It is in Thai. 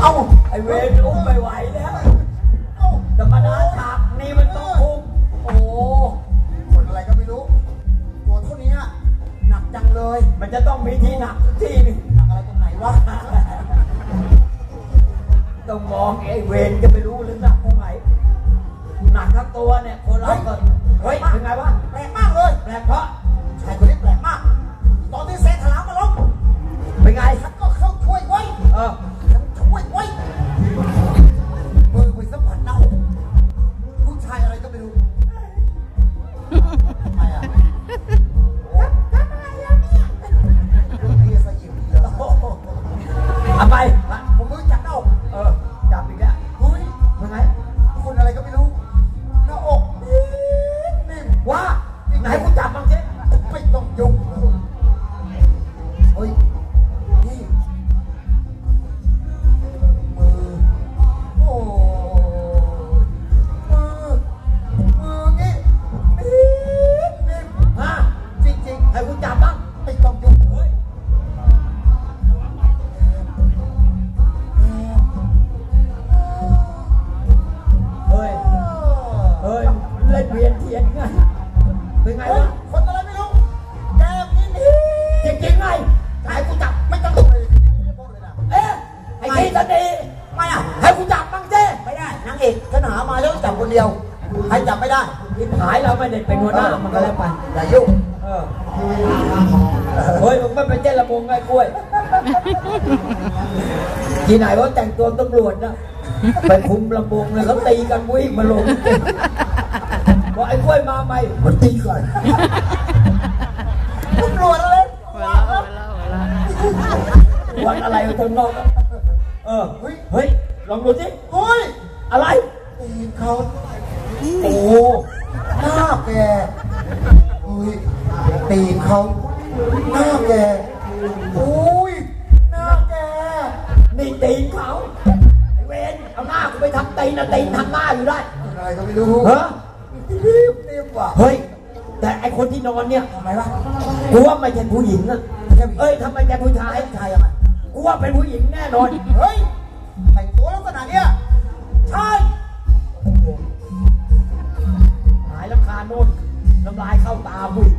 เอ้าไอเวรอุ้มไม่ไหวแล้วเอ้าธรรมดาฉากนี้มันต้องอุ้มโอ้คนอะไรก็ไม่รู้ ตัวเท่านี้หนักจังเลย มันจะต้องมีที่หนักที่หนึงหนักอะไรตรงไหนวะต้องมองไอเวรจะไม่รู้หรือหนักตรงไหนหนักทั้งตัวเนี่ยคนเราก็เฮ้ยเป็นไงวะแปลกมากเลย แปลกเพราะชายคนนี้แปลกมาก ฉัน จับบ้างไม่ต้องยุ่งเฮ้ยเฮ้ยเฮ้ยเล่นเวียนเทียนไงเป็นไงเฮ้ยวะ คนอะไรไม่รู้แกมนี่นี่จริงๆไงให้กูจับไม่ต้องยุ่งเลยเรียบร้อยเลยนะเอ๊ะไอ้ทีสันดีไม่อะให้กูจับบ้างสิไม่ได้นางเอกฉันหามาแล้วจับคนเดียว ใครจับไม่ได้ หายเราไม่ได้เป็นหัวหน้ามันก็แล้วไปอย่ายุ่ง เออเฮ้ยมึงไม่ไปเต้นระบงไงกล้วย ที่ไหนว่าแต่งตัวตำรวจนะไปคุมลำบงเลยเขาตีกันวิ่งมาลงบอกไอ้กล้วยมาไหมมันตีก่อนตำรวจอะไรหัวเราะหัวเราะหัวเราะวันอะไรทนนอกเออเฮ้ยเฮ้ยลองดูสิเฮ้ยอะไรตีนเขาโอ้หน้าแกเฮ้ย ตีนเขาหน้าแกอุ้ยหน้าแกนี่ตีนเขาไอ้เวนเอาหน้ากูไปทำตีนนะตีนทำหน้าอยู่ได้อะไรก็ไม่รู้เฮ้ยรีบรีบว่ะเฮ้ย แต่ไอคนที่นอนเนี่ยทำไมวะกูว่าไม่ใช่ผู้หญิงนะเอ้ยทำไมแกผู้ชายใช่ยังไงกูว่าเป็นผู้หญิงแน่นอนเฮ้ยแต่งตัวลักษณะเนี้ยใช่หายลำคาญโน่นน้ำลายเข้าตาบุย